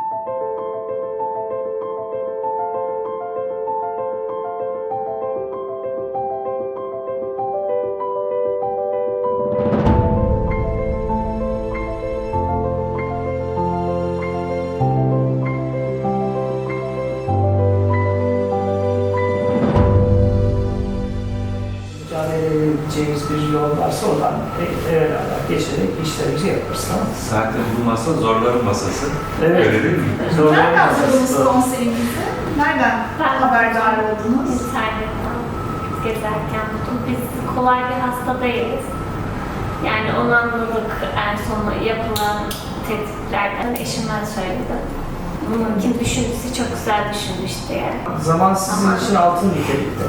Thank you. Mücadele edebileceğimiz bir yol varsa oradan e- beraber geçerek işlerimizi yaparız. Tamam? Zaten bu masa zorların masası. Evet. Öyle değil mi? Zorlanmaz. Nereden tanıdınız konserimizi? Nereden Ben- haberdar oldunuz? İnternetten gezerken buldum. Biz kolay bir hasta değiliz. Yani onu anladık en son yapılan tetkiklerden eşimden söyledi. Bunun kim düşündüyse çok güzel düşünmüş diye. Zaman sizin için altın nitelikte.